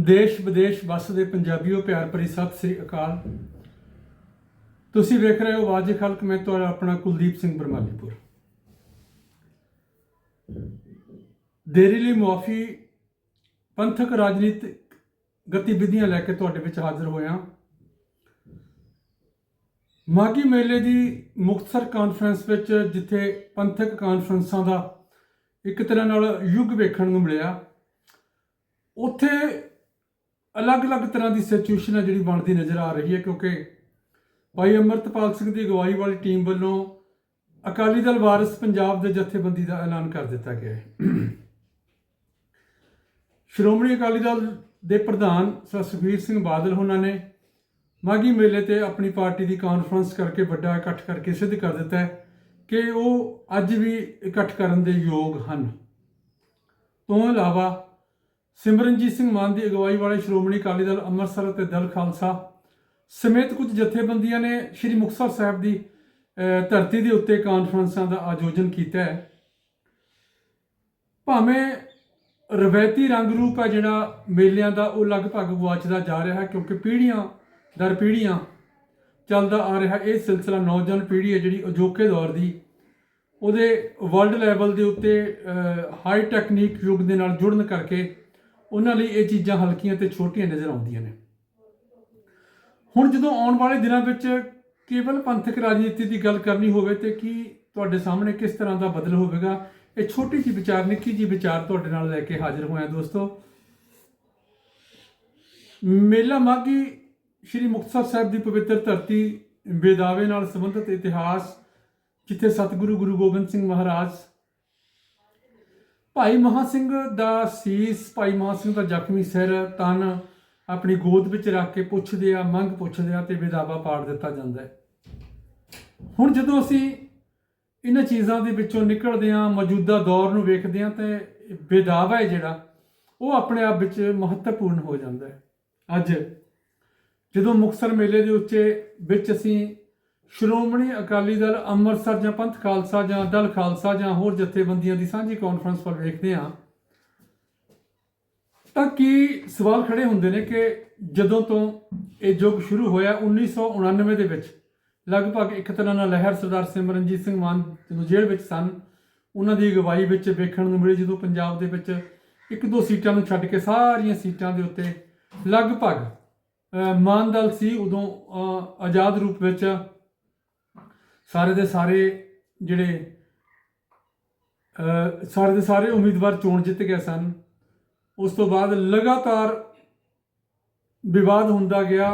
ਦੇਸ਼ ਵਿਦੇਸ਼ ਵਸਦੇ ਪੰਜਾਬੀਓ ਪਿਆਰ ਭਰੀ ਸਤਿ ਸ੍ਰੀ ਅਕਾਲ। ਤੁਸੀਂ ਵੇਖ ਰਹੇ ਹੋ ਆਵਾਜ਼ ਖਲਕ, ਮੈਂ ਤੁਹਾਡਾ ਆਪਣਾ ਕੁਲਦੀਪ ਸਿੰਘ ਬਰਮਾਲੀਪੁਰ। ਦੇਰੀ ਲਈ ਮੁਆਫੀ, ਪੰਥਕ ਰਾਜਨੀਤਿਕ ਗਤੀਵਿਧੀਆਂ ਲੈ ਕੇ ਤੁਹਾਡੇ ਵਿੱਚ ਹਾਜ਼ਰ ਹੋਇਆ। ਮਾਗੀ ਮੇਲੇ ਦੀ ਮੁਕਤਸਰ ਕਾਨਫਰੰਸ ਵਿੱਚ ਜਿੱਥੇ ਪੰਥਕ ਕਾਨਫਰੰਸਾਂ ਦਾ ਇੱਕ ਤਰ੍ਹਾਂ ਨਾਲ ਯੁੱਗ ਵੇਖਣ ਨੂੰ ਮਿਲਿਆ, ਉੱਥੇ ਅਲੱਗ-ਅਲੱਗ ਤਰ੍ਹਾਂ ਦੀ ਸਿਚੁਏਸ਼ਨ ਹੈ ਜਿਹੜੀ ਬਣਦੀ ਨਜ਼ਰ ਆ ਰਹੀ ਹੈ, ਕਿਉਂਕਿ ਭਾਈ ਅਮਰਤਪਾਲ ਸਿੰਘ ਦੀ ਅਗਵਾਈ ਵਾਲੀ ਟੀਮ ਵੱਲੋਂ ਅਕਾਲੀ ਦਲ ਵਾਰਿਸ ਪੰਜਾਬ ਦੇ ਜਥੇਬੰਦੀ ਦਾ ਐਲਾਨ ਕਰ ਦਿੱਤਾ ਗਿਆ ਹੈ। ਸ਼੍ਰੋਮਣੀ ਅਕਾਲੀ ਦਲ ਦੇ ਪ੍ਰਧਾਨ ਸਰ ਸੁਖਬੀਰ ਸਿੰਘ ਬਾਦਲ ਉਹਨਾਂ ਨੇ ਮਾਗੀ ਮੇਲੇ ਤੇ ਆਪਣੀ ਪਾਰਟੀ ਦੀ ਕਾਨਫਰੰਸ ਕਰਕੇ ਵੱਡਾ ਇਕੱਠ ਕਰਕੇ ਸਿੱਧ ਕਰ ਦਿੱਤਾ ਹੈ ਕਿ ਉਹ ਅੱਜ ਵੀ ਇਕੱਠ ਕਰਨ ਦੇ ਯੋਗ ਹਨ। ਤੋਂ ਇਲਾਵਾ ਸਿਮਰਨਜੀਤ ਸਿੰਘ ਮਾਨ ਦੀ ਅਗਵਾਈ ਵਾਲੇ ਸ਼੍ਰੋਮਣੀ ਅਕਾਲੀ ਦਲ ਅੰਮ੍ਰਿਤਸਰ ਅਤੇ ਦਲ ਖਾਲਸਾ ਸਮੇਤ ਕੁਝ ਜਥੇਬੰਦੀਆਂ ਨੇ ਸ੍ਰੀ ਮੁਕਤਸਰ ਸਾਹਿਬ ਦੀ ਧਰਤੀ ਦੇ ਉੱਤੇ ਕਾਨਫਰੰਸਾਂ ਦਾ ਆਯੋਜਨ ਕੀਤਾ ਹੈ। ਭਾਵੇਂ ਰਵਾਇਤੀ ਰੰਗ ਰੂਪ ਹੈ ਜਿਹੜਾ ਮੇਲਿਆਂ ਦਾ, ਉਹ ਲਗਭਗ ਗਵਾਚਦਾ ਜਾ ਰਿਹਾ ਹੈ ਕਿਉਂਕਿ ਪੀੜ੍ਹੀਆਂ, ਦਰ ਪੀੜ੍ਹੀਆਂ ਚੱਲਦਾ ਆ ਰਿਹਾ ਇਹ ਸਿਲਸਿਲਾ ਨੌਜਵਾਨ ਪੀੜ੍ਹੀ ਹੈ ਜਿਹੜੀ ਅਜੋਕੇ ਦੌਰ ਦੀ, ਉਹਦੇ ਵਰਲਡ ਲੈਵਲ ਦੇ ਉੱਤੇ ਹਾਈ ਟੈਕਨੀਕ ਯੁੱਗ ਦੇ ਨਾਲ ਜੁੜਨ ਕਰਕੇ ਉਹਨਾਂ ਲਈ ਇਹ ਚੀਜ਼ਾਂ ਹਲਕੀਆਂ ਤੇ ਛੋਟੀਆਂ ਨਜ਼ਰ ਆਉਂਦੀਆਂ ਨੇ। ਹੁਣ ਜਦੋਂ ਆਉਣ ਵਾਲੇ ਦਿਨਾਂ ਵਿੱਚ ਕੇਵਲ ਪੰਥਕ ਰਾਜਨੀਤੀ ਦੀ ਗੱਲ ਕਰਨੀ ਹੋਵੇ ਤੇ ਕੀ ਤੁਹਾਡੇ ਸਾਹਮਣੇ ਕਿਸ ਤਰ੍ਹਾਂ ਦਾ ਬਦਲ ਹੋਵੇਗਾ, ਇਹ ਛੋਟੀ ਜਿਹੀ ਵਿਚਾਰ, ਨਿੱਕੀ ਜਿਹੀ ਵਿਚਾਰ ਤੁਹਾਡੇ ਨਾਲ ਲੈ ਕੇ ਹਾਜ਼ਰ ਹੋਇਆ ਦੋਸਤੋ। ਮੇਲਾ ਮਾਗੀ ਸ਼੍ਰੀ ਮੁਕਤਸਰ ਸਾਹਿਬ ਦੀ ਪਵਿੱਤਰ ਧਰਤੀ ਬੇਦਾਵੇ ਨਾਲ ਸੰਬੰਧਿਤ ਇਤਿਹਾਸ, ਜਿੱਥੇ ਸਤਿਗੁਰੂ ਗੁਰੂ ਗੋਬਿੰਦ ਸਿੰਘ ਮਹਾਰਾਜ ਭਾਈ ਮਹਾ ਸਿੰਘ ਦਾ ਸੀਸ, ਭਾਈ ਮਹਾ ਸਿੰਘ ਦਾ ਜ਼ਖਮੀ ਸਿਰ ਤਨ ਆਪਣੀ ਗੋਦ ਵਿੱਚ ਰੱਖ ਕੇ ਪੁੱਛਦੇ ਆ, ਮੰਗ ਪੁੱਛਦੇ ਆ ਤੇ ਵਿਦਾਵਾ ਪਾੜ ਦਿੱਤਾ ਜਾਂਦਾ ਹੈ। ਹੁਣ ਜਦੋਂ ਅਸੀਂ ਇਹਨਾਂ ਚੀਜ਼ਾਂ ਦੇ ਵਿੱਚੋਂ ਨਿਕਲਦੇ ਆ ਮੌਜੂਦਾ ਦੌਰ ਨੂੰ ਵੇਖਦੇ ਆ ਤੇ ਵਿਦਾਵਾ ਹੈ ਜਿਹੜਾ, ਉਹ ਆਪਣੇ ਆਪ ਵਿੱਚ ਮਹੱਤਵਪੂਰਨ ਹੋ ਜਾਂਦਾ ਹੈ। ਅੱਜ ਜਦੋਂ ਮੁਕਤਸਰ ਮੇਲੇ ਦੇ ਉੱਤੇ ਵਿੱਚ ਅਸੀਂ ਸ਼੍ਰੋਮਣੀ ਅਕਾਲੀ ਦਲ ਅੰਮ੍ਰਿਤਸਰ ਜਾਂ ਪੰਥ ਖਾਲਸਾ ਜਾਂ ਦਲ ਖਾਲਸਾ ਜਾਂ ਹੋਰ ਜਥੇਬੰਦੀਆਂ ਦੀ ਸਾਂਝੀ ਕਾਨਫਰੰਸ ਵੱਲ ਵੇਖਦੇ ਹਾਂ। ਤਾਂ ਕੀ ਸਵਾਲ ਖੜੇ ਹੁੰਦੇ ਨੇ ਕਿ ਜਦੋਂ ਤੋਂ ਇਹ ਯੁੱਗ ਸ਼ੁਰੂ ਹੋਇਆ 1999 ਦੇ ਵਿੱਚ, ਲਗਭਗ ਇੱਕ ਤਰ੍ਹਾਂ ਨਾਲ ਲਹਿਰ ਸਰਦਾਰ ਸਿਮਰਨਜੀਤ ਸਿੰਘ ਮਾਨ ਜਦੋਂ ਜੇਲ੍ਹ ਵਿੱਚ ਸਨ। ਉਹਨਾਂ ਦੀ ਅਗਵਾਈ ਵਿੱਚ ਵੇਖਣ ਨੂੰ ਮਿਲੀ ਜਦੋਂ ਪੰਜਾਬ ਦੇ ਵਿੱਚ ਇੱਕ ਦੋ ਸੀਟਾਂ ਨੂੰ ਛੱਡ ਕੇ ਸਾਰੀਆਂ ਸੀਟਾਂ ਦੇ ਉੱਤੇ ਲਗਭਗ ਮਾਨ ਦਲ ਸੀ ਉਦੋਂ ਆਜ਼ਾਦ ਰੂਪ ਵਿੱਚ ਸਾਰੇ ਦੇ ਸਾਰੇ ਜਿਹੜੇ ਸਾਰੇ ਦੇ ਸਾਰੇ ਉਮੀਦਵਾਰ ਚੋਣ ਜਿੱਤ ਗਏ ਸਨ। ਉਸ ਤੋਂ ਬਾਅਦ ਲਗਾਤਾਰ ਵਿਵਾਦ ਹੁੰਦਾ ਗਿਆ।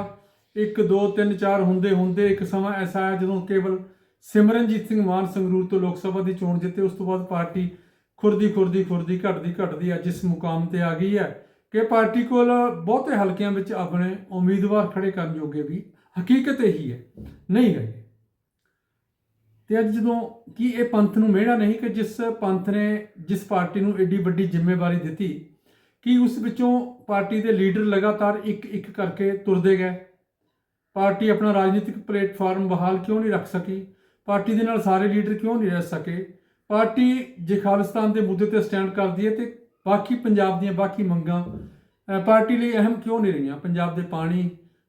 1 2 3 4 ਹੁੰਦੇ ਹੁੰਦੇ ਇੱਕ ਸਮਾਂ ਐਸਾ ਆਇਆ ਜਦੋਂ ਕੇਵਲ ਸਿਮਰਨਜੀਤ ਸਿੰਘ ਮਾਨ ਸੰਗਰੂਰ ਤੋਂ ਲੋਕ ਸਭਾ ਦੀ ਚੋਣ ਜਿੱਤੇ। ਉਸ ਤੋਂ ਬਾਅਦ ਪਾਰਟੀ ਖੁਰਦੀ ਖੁਰਦੀ ਖੁਰਦੀ, ਘਟਦੀ ਘਟਦੀ ਆ ਜਿਸ ਮੁਕਾਮ ਤੇ ਆ ਗਈ ਹੈ ਕਿ ਪਾਰਟੀ ਕੋਲ ਬਹੁਤੇ ਹਲਕਿਆਂ ਵਿੱਚ ਆਪਣੇ ਉਮੀਦਵਾਰ ਖੜੇ ਕਰਨ ਜੋਗੇ ਵੀ ਹਕੀਕਤ ਇਹੀ ਹੈ। ਨਹੀਂ ਹੈ ਤੇ ਅੱਜ ਜਦੋਂ ਕੀ ਇਹ ਪੰਥ ਨੂੰ ਮਿਹਣਾ ਨਹੀਂ ਕਿ ਜਿਸ ਪੰਥ ਨੇ, ਜਿਸ ਪਾਰਟੀ ਨੂੰ ਏਡੀ ਵੱਡੀ ਜ਼ਿੰਮੇਵਾਰੀ ਦਿੱਤੀ, ਕਿ ਉਸ ਵਿੱਚੋਂ ਪਾਰਟੀ ਦੇ ਲੀਡਰ ਲਗਾਤਾਰ ਇੱਕ ਇੱਕ ਕਰਕੇ ਤੁਰਦੇ ਗਏ। ਪਾਰਟੀ ਆਪਣਾ ਰਾਜਨੀਤਿਕ ਪਲੇਟਫਾਰਮ ਬਹਾਲ ਕਿਉਂ ਨਹੀਂ ਰੱਖ ਸਕੀ? ਪਾਰਟੀ ਦੇ ਨਾਲ ਸਾਰੇ ਲੀਡਰ ਕਿਉਂ ਨਹੀਂ ਰਹਿ ਸਕੇ? ਪਾਰਟੀ ਜੇ ਖਾਲਿਸਤਾਨ ਦੇ ਮੁੱਦੇ ਤੇ ਸਟੈਂਡ ਕਰਦੀ ਹੈ ਤੇ ਬਾਕੀ ਪੰਜਾਬ ਦੀਆਂ ਬਾਕੀ ਮੰਗਾਂ ਪਾਰਟੀ ਲਈ ਅਹਿਮ ਕਿਉਂ ਨਹੀਂ ਰਹੀਆਂ? ਪੰਜਾਬ ਦੇ ਪਾਣੀ,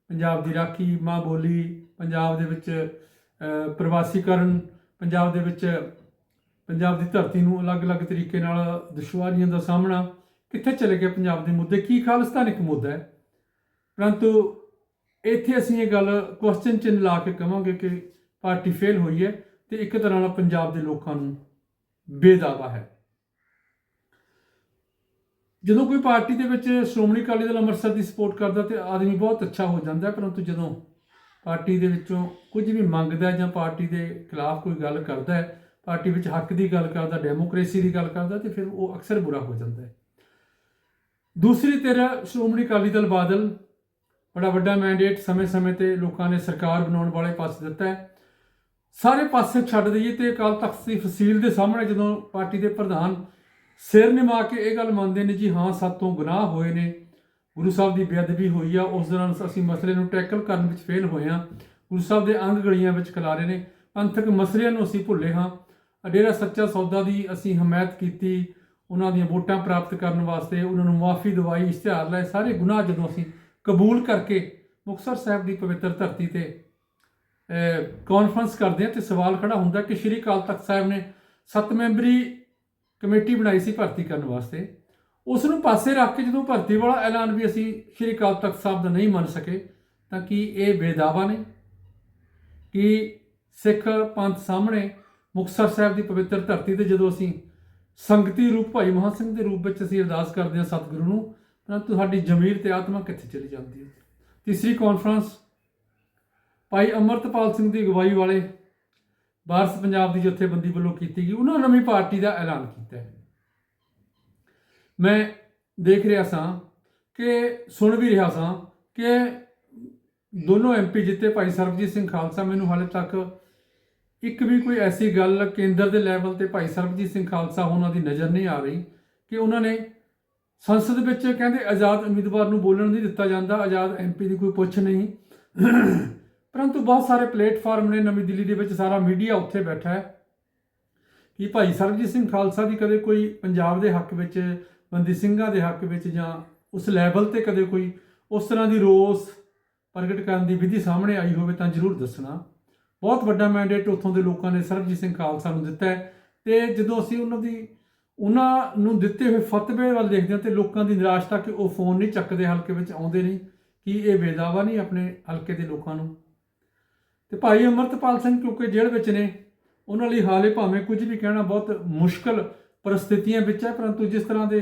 ਪੰਜਾਬ ਦੀ ਰਾਖੀ, ਮਾਂ ਬੋਲੀ, ਪੰਜਾਬ ਦੇ ਵਿੱਚ ਪ੍ਰਵਾਸੀਕਰਨ ਪੰਜਾਬ ਦੇ ਵਿੱਚ ਪੰਜਾਬ ਦੀ ਧਰਤੀ ਨੂੰ ਅਲੱਗ-ਅਲੱਗ ਤਰੀਕੇ ਨਾਲ ਦੁਸ਼ਵਾਰੀਆਂ ਦਾ ਸਾਹਮਣਾ ਕਿੱਥੇ ਚਲੇ ਗਏ ਪੰਜਾਬ ਦੇ ਮੁੱਦੇ? ਕੀ ਖਾਲਿਸਤਾਨ ਇੱਕ ਮੁੱਦਾ ਹੈ? ਪਰੰਤੂ ਇੱਥੇ ਅਸੀਂ ਇਹ ਗੱਲ ਕੁਐਸਚਨ ਚਿੰਨ੍ਹ ਲਾ ਕੇ ਕਹਾਂਗੇ ਕਿ ਪਾਰਟੀ ਫੇਲ ਹੋਈ ਹੈ ਤੇ ਇੱਕ ਤਰ੍ਹਾਂ ਨਾਲ ਪੰਜਾਬ ਦੇ ਲੋਕਾਂ ਨੂੰ ਬੇਦਾਵਾ ਹੈ। ਜਦੋਂ ਕੋਈ ਪਾਰਟੀ ਦੇ ਵਿੱਚ ਸ਼੍ਰੋਮਣੀ ਅਕਾਲੀ ਦਲ ਅੰਮ੍ਰਿਤਸਰ ਦੀ ਸਪੋਰਟ ਕਰਦਾ ਤੇ ਆਦਮੀ ਬਹੁਤ ਅੱਛਾ ਹੋ ਜਾਂਦਾ ਪਰੰਤੂ ਜਦੋਂ ਪਾਰਟੀ ਦੇ ਵਿੱਚੋਂ ਕੁਝ ਵੀ ਮੰਗਦਾ ਜਾਂ ਪਾਰਟੀ ਦੇ ਖਿਲਾਫ ਕੋਈ ਗੱਲ ਕਰਦਾ ਹੈ, ਪਾਰਟੀ ਵਿੱਚ ਹੱਕ ਦੀ ਗੱਲ ਕਰਦਾ, ਡੈਮੋਕ੍ਰੇਸੀ ਦੀ ਗੱਲ ਕਰਦਾ, ਤੇ ਫਿਰ ਉਹ ਅਕਸਰ ਬੁਰਾ ਹੋ ਜਾਂਦਾ ਹੈ। ਦੂਸਰੀ ਤੇਰਾ ਸ਼੍ਰੋਮਣੀ ਅਕਾਲੀ ਦਲ ਬਾਦਲ। ਬੜਾ ਵੱਡਾ ਮੈਂਡੇਟ ਸਮੇਂ-ਸਮੇਂ ਤੇ ਲੋਕਾਂ ਨੇ ਸਰਕਾਰ ਬਣਾਉਣ ਵਾਲੇ ਪਾਸੇ ਦਿੱਤਾ ਹੈ। ਸਾਰੇ ਪਾਸੇ ਛੱਡ ਦਈਏ ਤੇ ਅਕਾਲ ਤਖਤ ਦੀ ਫਸੀਲ ਦੇ ਸਾਹਮਣੇ ਜਦੋਂ ਪਾਰਟੀ ਦੇ ਪ੍ਰਧਾਨ ਸਿਰ ਨਿਮਾ ਕੇ ਇਹ ਗੱਲ ਮੰਨਦੇ ਨੇ ਜੀ, ਹਾਂ, ਸਾਤੋਂ ਗੁਨਾਹ ਹੋਏ ਨੇ ਗੁਰੂ ਸਾਹਿਬ ਦੀ ਬੇਅਦਬੀ ਹੋਈ ਆ, ਉਸ ਦੌਰਾਨ ਅਸੀਂ ਮਸਲੇ ਨੂੰ ਟੈਕਲ ਕਰਨ ਵਿੱਚ ਫੇਲ ਹੋਏ ਹਾਂ। ਗੁਰੂ ਸਾਹਿਬ ਦੇ ਅੰਗ ਗਲੀਆਂ ਵਿੱਚ ਖਿਲਾਰੇ ਨੇ। ਪੰਥਕ ਮਸਲਿਆਂ ਨੂੰ ਅਸੀਂ ਭੁੱਲੇ ਹਾਂ। ਡੇਰਾ ਸੱਚਾ ਸੌਦਾ ਦੀ ਅਸੀਂ ਹਮਾਇਤ ਕੀਤੀ। ਉਹਨਾਂ ਦੀਆਂ ਵੋਟਾਂ ਪ੍ਰਾਪਤ ਕਰਨ ਵਾਸਤੇ ਉਹਨਾਂ ਨੂੰ ਮਾਫੀ ਦਵਾਈ, ਇਸ਼ਤਿਹਾਰ ਲਾਏ। ਸਾਰੇ ਗੁਨਾਹ ਜਦੋਂ ਅਸੀਂ ਕਬੂਲ ਕਰਕੇ ਮੁਕਤਸਰ ਸਾਹਿਬ ਦੀ ਪਵਿੱਤਰ ਧਰਤੀ ਤੇ ਕਾਨਫਰੰਸ ਕਰਦੇ ਹਾਂ ਤੇ ਸਵਾਲ ਖੜਾ ਹੁੰਦਾ ਕਿ ਸ਼੍ਰੀ ਅਕਾਲ ਤਖਤ ਸਾਹਿਬ ਨੇ ਸੱਤ ਮੈਂਬਰੀ ਕਮੇਟੀ ਬਣਾਈ ਸੀ ਭਰਤੀ ਕਰਨ ਵਾਸਤੇ। ਉਸ ਨੂੰ ਪਾਸੇ ਰੱਖ ਕੇ ਜਦੋਂ ਭਰਤੀ ਵਾਲਾ ਐਲਾਨ ਵੀ ਅਸੀਂ ਸ਼੍ਰੀ ਅਕਾਲ ਤਖਤ ਸਾਹਿਬ ਦਾ ਨਹੀਂ ਮੰਨ ਸਕੇ, ਤਾਂ ਕੀ ਇਹ ਬੇਦਾਵਾ ਨੇ? ਕਿ ਸਿੱਖ ਪੰਥ ਸਾਹਮਣੇ ਮੁਕਤਸਰ ਸਾਹਿਬ ਦੀ ਪਵਿੱਤਰ ਧਰਤੀ ਤੇ ਜਦੋਂ ਅਸੀਂ ਸੰਗਤੀ ਰੂਪ ਭਾਈ ਮਹਾਂ ਸਿੰਘ ਦੇ ਰੂਪ ਵਿੱਚ ਅਸੀਂ ਅਰਦਾਸ ਕਰਦੇ ਹਾਂ ਸਤਿਗੁਰੂ ਨੂੰ, ਤਾਂ ਤੁਹਾਡੀ ਜ਼ਮੀਰ ਤੇ ਆਤਮਾ ਕਿੱਥੇ ਚਲੀ ਜਾਂਦੀ ਹੈ? ਤੀਸਰੀ ਕਾਨਫਰੰਸ ਭਾਈ ਅਮਰਤਪਾਲ ਸਿੰਘ ਦੀ ਅਗਵਾਈ ਵਾਲੇ ਵਾਰਸ ਪੰਜਾਬ ਦੀ ਜਥੇਬੰਦੀ ਵੱਲੋਂ ਕੀਤੀ ਗਈ। ਉਹਨਾਂ ਨਵੀਂ ਪਾਰਟੀ ਦਾ ਐਲਾਨ ਕੀਤਾ ਹੈ। ਮੈਂ ਦੇਖ ਰਿਹਾ ਸਾਂ ਕਿ, ਸੁਣ ਵੀ ਰਿਹਾ ਸਾਂ ਕਿ ਦੋਨੋਂ ਐਮਪੀ ਜਿੱਤੇ ਭਾਈ ਸਰਬਜੀਤ ਸਿੰਘ ਖਾਲਸਾ ਮੈਨੂੰ ਹਾਲੇ ਤੱਕ ਇੱਕ ਵੀ ਕੋਈ ਐਸੀ ਗੱਲ ਕੇਂਦਰ ਦੇ ਲੈਵਲ ਤੇ ਭਾਈ ਸਰਬਜੀਤ ਸਿੰਘ ਖਾਲਸਾ ਉਹਨਾਂ ਦੀ ਨਜ਼ਰ ਨਹੀਂ ਆ ਰਹੀ ਕਿ ਉਹਨਾਂ ਨੇ ਸੰਸਦ ਵਿੱਚ ਕਹਿੰਦੇ ਆਜ਼ਾਦ ਉਮੀਦਵਾਰ ਨੂੰ ਬੋਲਣ ਨਹੀਂ ਦਿੱਤਾ ਜਾਂਦਾ, ਆਜ਼ਾਦ ਐਮਪੀ ਦੀ ਕੋਈ ਪੁੱਛ ਨਹੀਂ। ਪਰੰਤੂ ਬਹੁਤ ਸਾਰੇ ਪਲੇਟਫਾਰਮ ਨੇ, ਨਵੀਂ ਦਿੱਲੀ ਦੇ ਵਿੱਚ ਸਾਰਾ ਮੀਡੀਆ ਉੱਥੇ ਬੈਠਾ ਹੈ ਕਿ ਭਾਈ ਸਰਬਜੀਤ ਸਿੰਘ ਖਾਲਸਾ ਦੀ ਕਦੇ ਕੋਈ ਪੰਜਾਬ ਦੇ ਹੱਕ ਵਿੱਚ ਬੰਦੀ ਸਿੰਘਾਂ ਦੇ ਹੱਕ ਵਿੱਚ ਜਾਂ ਉਸ ਲੈਵਲ ਤੇ ਕਦੇ ਕੋਈ ਉਸ ਤਰ੍ਹਾਂ ਦੀ ਰੋਸ ਪ੍ਰਗਟ ਕਰਨ ਦੀ ਵਿਧੀ ਸਾਹਮਣੇ ਆਈ ਹੋਵੇ ਤਾਂ ਜ਼ਰੂਰ ਦੱਸਣਾ। ਬਹੁਤ ਵੱਡਾ ਮੈਂਡੇਟ ਉੱਥੋਂ ਦੇ ਲੋਕਾਂ ਨੇ ਸਰਬਜੀਤ ਸਿੰਘ ਖਾਲਸਾ ਨੂੰ ਦਿੱਤਾ ਹੈ ਤੇ ਜਦੋਂ ਅਸੀਂ ਉਹਨਾਂ ਦੀ, ਉਹਨਾਂ ਨੂੰ ਦਿੱਤੇ ਹੋਏ ਫਤਵੇ ਵੱਲ ਦੇਖਦੇ ਹਾਂ ਤੇ ਲੋਕਾਂ ਦੀ ਨਿਰਾਸ਼ਤਾ ਕਿ ਉਹ ਫੋਨ ਨਹੀਂ ਚੱਕਦੇ, ਹਲਕੇ ਵਿੱਚ ਆਉਂਦੇ ਨਹੀਂ, ਕਿ ਇਹ ਬੇਦਾਵਾ ਨਹੀਂ ਆਪਣੇ ਹਲਕੇ ਦੇ ਲੋਕਾਂ ਨੂੰ। ਤੇ ਭਾਈ ਅਮਰਤਪਾਲ ਸਿੰਘ ਕਿਉਂਕਿ ਜੇਲ੍ਹ ਵਿੱਚ ਨੇ, ਉਹਨਾਂ ਲਈ ਹਾਲੇ ਭਾਵੇਂ ਕੁਝ ਵੀ ਕਹਿਣਾ ਬਹੁਤ ਮੁਸ਼ਕਲ ਪਰਿਸਥਿਤੀਆਂ ਵਿੱਚ ਹੈ, ਪਰੰਤੂ ਜਿਸ ਤਰ੍ਹਾਂ ਦੇ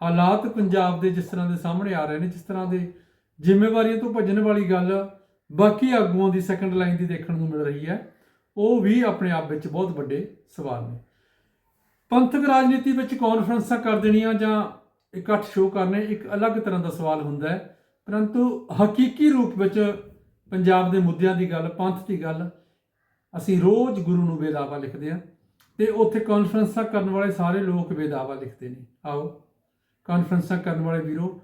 ਹਾਲਾਤ ਪੰਜਾਬ ਦੇ ਜਿਸ ਤਰ੍ਹਾਂ ਦੇ ਸਾਹਮਣੇ ਆ ਰਹੇ ਨੇ, ਜਿਸ ਤਰ੍ਹਾਂ ਦੇ ਜ਼ਿੰਮੇਵਾਰੀਆਂ ਤੋਂ ਭੱਜਣ ਵਾਲੀ ਗੱਲ ਬਾਕੀ ਆਗੂਆਂ ਦੀ ਸੈਕੰਡ ਲਾਈਨ ਦੀ ਦੇਖਣ ਨੂੰ ਮਿਲ ਰਹੀ ਹੈ, ਉਹ ਵੀ ਆਪਣੇ ਆਪ ਵਿੱਚ ਬਹੁਤ ਵੱਡੇ ਸਵਾਲ ਨੇ। ਪੰਥਕ ਰਾਜਨੀਤੀ ਵਿੱਚ ਕਾਨਫਰੰਸਾਂ ਕਰ ਦੇਣੀਆਂ ਜਾਂ ਇਕੱਠ ਸ਼ੋਅ ਕਰਨੇ, ਇੱਕ ਅਲੱਗ ਤਰ੍ਹਾਂ ਦਾ ਸਵਾਲ ਹੁੰਦਾ ਹੈ। ਪਰੰਤੂ ਹਕੀਕੀ ਰੂਪ ਵਿੱਚ ਪੰਜਾਬ ਦੇ ਮੁੱਦਿਆਂ ਦੀ ਗੱਲ, ਪੰਥ ਦੀ ਗੱਲ, ਅਸੀਂ ਰੋਜ਼ ਗੁਰੂ ਨੂੰ ਬੇਦਾਵਾ ਲਿਖਦੇ ਹਾਂ। ਤੇ ਉੱਥੇ ਕਾਨਫਰੰਸਾਂ ਕਰਨ ਵਾਲੇ ਸਾਰੇ ਲੋਕ ਬੇਦਾਵਾ ਲਿਖਦੇ ਨੇ। ਆਓ ਕਾਨਫਰੰਸਾਂ ਕਰਨ ਵਾਲੇ ਵੀਰੋ,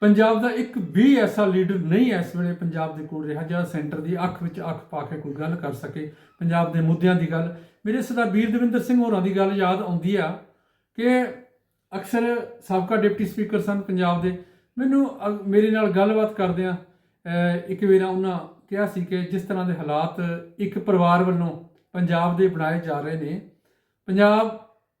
ਪੰਜਾਬ ਦਾ ਇੱਕ ਵੀ ਐਸਾ ਲੀਡਰ ਨਹੀਂ ਇਸ ਵੇਲੇ ਪੰਜਾਬ ਦੇ ਕੋਲ ਰਿਹਾ ਜਿਹੜਾ ਸੈਂਟਰ ਦੀ ਅੱਖ ਵਿੱਚ ਅੱਖ ਪਾ ਕੇ ਕੋਈ ਗੱਲ ਕਰ ਸਕੇ। ਪੰਜਾਬ ਦੇ ਮੁੱਦਿਆਂ ਦੀ ਗੱਲ। ਮੇਰੇ ਸਰਦਾਰ ਵੀਰ ਦਵਿੰਦਰ ਸਿੰਘ ਹੋਰਾਂ ਦੀ ਗੱਲ ਯਾਦ ਆਉਂਦੀ ਆ ਕਿ ਅਕਸਰ ਸਾਬਕਾ ਡਿਪਟੀ ਸਪੀਕਰ ਸਨ ਪੰਜਾਬ ਦੇ। ਮੈਨੂੰ ਅ- ਮੇਰੇ ਨਾਲ ਗੱਲਬਾਤ ਕਰਦਿਆਂ ਇੱਕ ਵਾਰ ਉਹਨਾਂ ਕਿਹਾ ਸੀ ਕਿ ਜਿਸ ਤਰ੍ਹਾਂ ਦੇ ਹਾਲਾਤ ਇੱਕ ਪਰਿਵਾਰ ਵੱਲੋਂ ਪੰਜਾਬ ਦੇ ਬਣਾਏ ਜਾ ਰਹੇ ਨੇ ਪੰਜਾਬ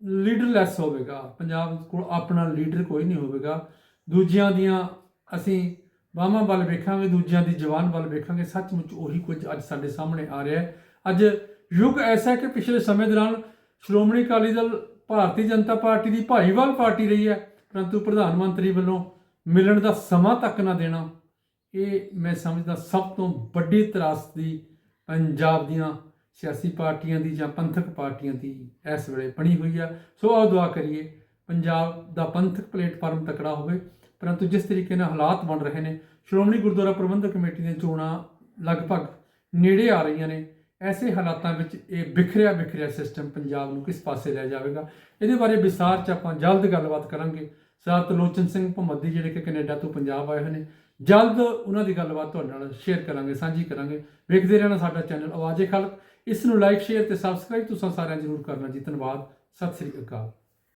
ਲੀਡਰਲੈਸ ਹੋਵੇਗਾ। ਪੰਜਾਬ ਕੋਲ ਆਪਣਾ ਲੀਡਰ ਕੋਈ ਨਹੀਂ ਹੋਵੇਗਾ। ਦੂਜਿਆਂ ਦੀਆਂ ਅਸੀਂ ਬਾਹਾਂ ਵੱਲ ਵੇਖਾਂਗੇ, ਦੂਜਿਆਂ ਦੀ ਜਵਾਨ ਵੱਲ ਵੇਖਾਂਗੇ, ਸੱਚਮੁੱਚ ਉਹੀ ਕੁਝ ਅੱਜ ਸਾਡੇ ਸਾਹਮਣੇ ਆ ਰਿਹਾ ਹੈ। ਅੱਜ ਯੁੱਗ ਐਸਾ ਹੈ ਕਿ ਪਿਛਲੇ ਸਮੇਂ ਦੌਰਾਨ ਸ਼੍ਰੋਮਣੀ ਅਕਾਲੀ ਦਲ ਭਾਰਤੀ ਜਨਤਾ ਪਾਰਟੀ ਦੀ ਭਾਈਵਾਲ ਪਾਰਟੀ ਰਹੀ ਹੈ, ਪਰੰਤੂ ਪ੍ਰਧਾਨ ਮੰਤਰੀ ਵੱਲੋਂ ਮਿਲਣ ਦਾ ਸਮਾਂ ਤੱਕ ਨਾ ਦੇਣਾ, ਇਹ ਮੈਂ ਸਮਝਦਾ ਸਭ ਤੋਂ ਵੱਡੀ ਤਰਾਸਦੀ ਪੰਜਾਬ ਦੀਆਂ ਸਿਆਸੀ ਪਾਰਟੀਆਂ ਦੀ ਜਾਂ ਪੰਥਕ ਪਾਰਟੀਆਂ ਦੀ ਇਸ ਵੇਲੇ ਬਣੀ ਹੋਈ ਆ। ਸੋ ਆਓ ਦੁਆ ਕਰੀਏ, ਪੰਜਾਬ ਦਾ ਪੰਥਕ ਪਲੇਟਫਾਰਮ ਤਕੜਾ ਹੋਵੇ। ਪਰੰਤੂ ਜਿਸ ਤਰੀਕੇ ਨਾਲ ਹਾਲਾਤ ਬਣ ਰਹੇ ਨੇ, ਸ਼੍ਰੋਮਣੀ ਗੁਰਦੁਆਰਾ ਪ੍ਰਬੰਧਕ ਕਮੇਟੀ ਦੀਆਂ ਚੋਣਾਂ ਲਗਭਗ ਨੇੜੇ ਆ ਰਹੀਆਂ ਨੇ। ਐਸੇ ਹਾਲਾਤਾਂ ਵਿੱਚ ਇਹ ਵਿਖਰਿਆ ਵਿਖਰਿਆ ਸਿਸਟਮ ਪੰਜਾਬ ਨੂੰ ਕਿਸ ਪਾਸੇ ਲੈ ਜਾਵੇਗਾ? ਇਹਦੇ ਬਾਰੇ ਵਿਸਾਰ ਚ ਆਪਾਂ ਜਲਦ ਗੱਲਬਾਤ ਕਰਾਂਗੇ। ਸਰਦਾਰ ਤਰਲੋਚਨ ਸਿੰਘ ਭਮੱਦੀ ਜਿਹੜੇ ਕਿ ਕੈਨੇਡਾ ਤੋਂ ਪੰਜਾਬ ਆਏ ਹੋਏ ਨੇ, ਜਲਦ ਉਹਨਾਂ ਦੀ ਗੱਲਬਾਤ ਤੁਹਾਡੇ ਨਾਲ ਸ਼ੇਅਰ ਕਰਾਂਗੇ, ਸਾਂਝੀ ਕਰਾਂਗੇ। ਵੇਖਦੇ ਰਹਿਣਾ ਸਾਡਾ ਚੈਨਲ ਆਵਾਜ਼ੇ ਖਲਕ। ਇਸ ਨੂੰ ਲਾਈਕ, ਸ਼ੇਅਰ ਤੇ ਸਬਸਕ੍ਰਾਈਬ ਤੁਸੀਂ ਸਾਰਿਆਂ ਜਰੂਰ ਕਰਨਾ ਜੀ। ਧੰਨਵਾਦ। ਸਤਿ ਸ੍ਰੀ ਅਕਾਲ।